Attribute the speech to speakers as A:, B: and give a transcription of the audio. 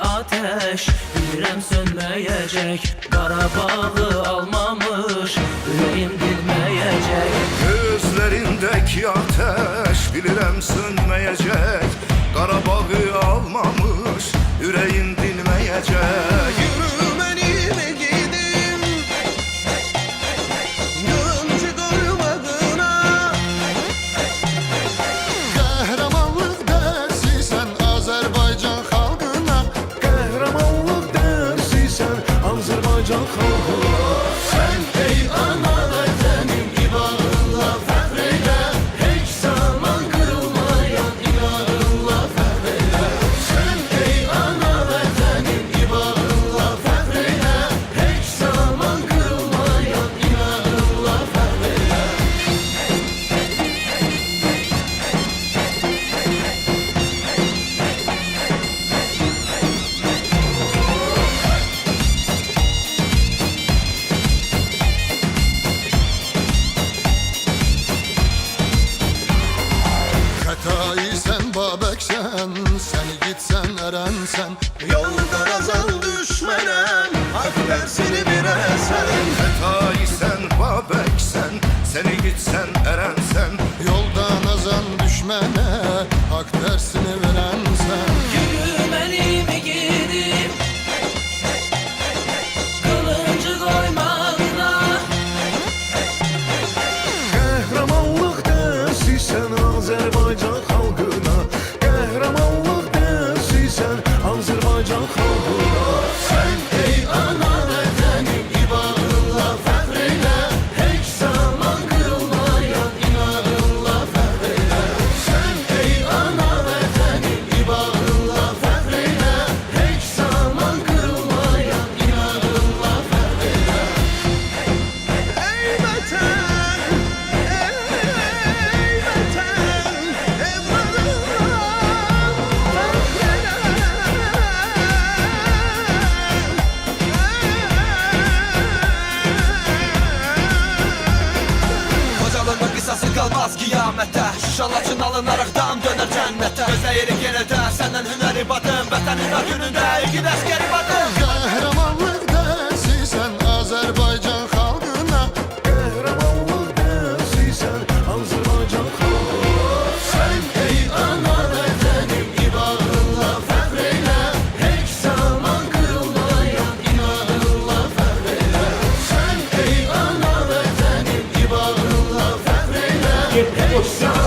A: ateş Bilirəm sönməyəcək Qarabağı almamış Ürəyim dinməyəcək
B: Gözlerindeki ateş bilirəm sönməyəcək Qarabağı almamış
C: Thank you. Ərənsən
D: Yolda azal düşmənəm Hak dersini verəsən
B: Xətaysən, babəksən, səni gitsən, ərənsən
C: Yoldan azan düşmənə hak dərsini verənsən
A: Yürümeliyim gidim Kılıncı koymağına
D: Qəhrəmanlıq dərsi sən Azərbaycan sən Azərbaycan Şişalacın alınaraq dam dönər
C: cənnətə. Gözləyirik yenə də səndən hünər ibadım Vətənin hər günündə iqid əsgər ibadım Qəhrəmanlıq dəsisən Azərbaycan xalqına. Qəhrəmanlıq dəsisən Azərbaycan xalqına. Sən ey ana vətənim İbadınla fəxr elə Heç zaman qırılmayan İbadınla fəxr elə
D: Sən ey
E: ana vətənim İbadınla fəxr elə Heç zaman